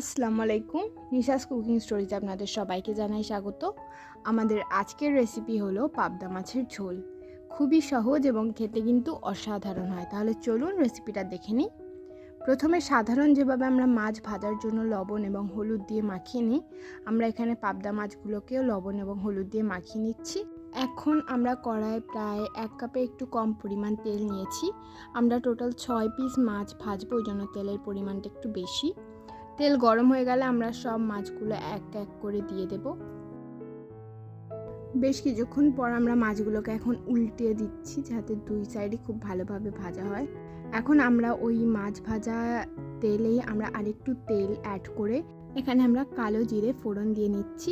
আসসালামু আলাইকুম। নিশাস কুকিং স্টোরিতে আপনাদের সবাইকে জানাই স্বাগত। আমাদের আজকের রেসিপি হলো পাবদা মাছের ঝোল। খুবই সহজ এবং খেতে কিন্তু অসাধারণ হয়। তাহলে চলুন রেসিপিটা দেখে নিই। প্রথমে সাধারণ যেভাবে আমরা মাছ ভাজার জন্য লবণ এবং হলুদ দিয়ে মাখিয়ে নিই, আমরা এখানে পাবদা মাছগুলোকেও লবণ এবং হলুদ দিয়ে মাখিয়ে নিচ্ছি। এখন আমরা কড়ায় প্রায় এক কাপে একটু কম পরিমাণ তেল নিয়েছি। আমরা টোটাল ছয় পিস মাছ ভাজবো ওই জন্য তেলের পরিমাণটা একটু বেশি। তেল গরম হয়ে গেলে আমরা সব মাছগুলো এক এক করে দিয়ে দেব। বেশ কিছুক্ষণ পর আমরা মাছগুলোকে এখন উল্টে দিচ্ছি যাতে দুই সাইডে খুব ভালোভাবে ভাজা হয়। এখন আমরা ওই মাছ ভাজা তেলেই আমরা আরেকটু তেল অ্যাড করে এখানে আমরা কালো জিরে ফোড়ন দিয়ে নিচ্ছি।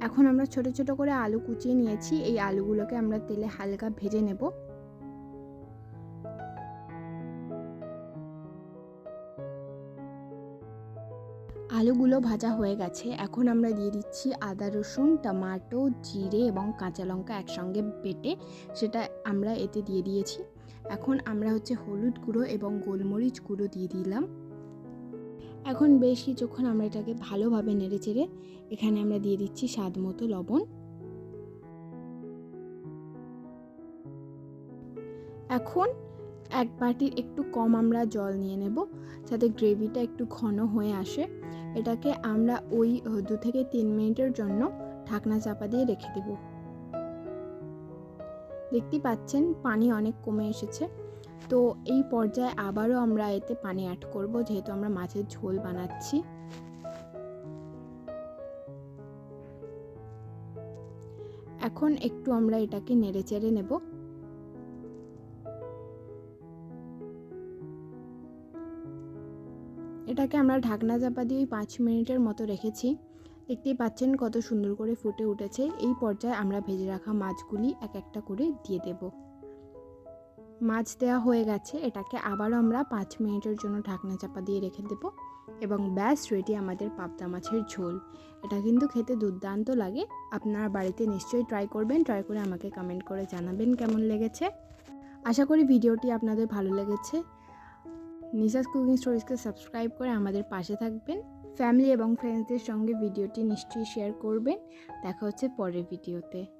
এখন আমরা ছোট ছোট করে আলু কুচিয়ে নিয়েছি। এই আলুগুলোকে আমরা তেলে হালকা ভেজে নেব। আলুগুলো ভাজা হয়ে গেছে। এখন আমরা দিয়ে দিচ্ছি আদা, রসুন, টমাটো, জিরে এবং কাঁচা লঙ্কা একসঙ্গে বেটে সেটা আমরা এতে দিয়ে দিয়েছি। এখন আমরা হচ্ছে হলুদ গুঁড়ো এবং গোলমরিচ গুঁড়ো দিয়ে দিলাম। এখন বেশ কিছুক্ষণ আমরা এটাকে ভালোভাবে নেড়ে চেড়ে এখানে আমরা দিয়ে দিচ্ছি স্বাদ মতো লবণ। এখন এক বাটির একটু কম আমরা জল নিয়ে নেব, যাতে গ্রেভিটা একটু ঘন হয়ে আসে। এটাকে আমরা ওই দু থেকে তিন মিনিটের জন্য ঢাকনা চাপা দিয়ে রেখে দেব। দেখতেই পাচ্ছেন, পানি অনেক কমে এসেছে। তো এই পর্যায়ে আবারও আমরা এতে পানি অ্যাড করব, যেহেতু আমরা মাছের ঝোল বানাচ্ছি। এখন একটু আমরা এটাকে নেড়ে চেড়ে নেব। এটাকে আমরা ঢাকনা চাপা দিয়ে ওই পাঁচ মিনিটের মতো রেখেছি। দেখতেই পাচ্ছেন কত সুন্দর করে ফুটে উঠেছে। এই পর্যায়ে আমরা ভেজে রাখা মাছগুলি এক একটা করে দিয়ে দেব। মাছ দেওয়া হয়ে গেছে। এটাকে আবারও আমরা পাঁচ মিনিটের জন্য ঢাকনা চাপা দিয়ে রেখে দেব এবং ব্যাস, রেডি আমাদের পাবদা মাছের ঝোল। এটা কিন্তু খেতে দুর্দান্ত লাগে। আপনারা বাড়িতে নিশ্চয়ই ট্রাই করবেন। ট্রাই করে আমাকে কমেন্ট করে জানাবেন কেমন লেগেছে। আশা করি ভিডিওটি আপনাদের ভালো লেগেছে। নিজাস কুকিং স্টোরিজকে সাবস্ক্রাইব করে আমাদের পাশে থাকবেন। ফ্যামিলি এবং ফ্রেন্ডসদের সঙ্গে ভিডিওটি নিশ্চয়ই শেয়ার করবেন। দেখা হচ্ছে পরের ভিডিওতে।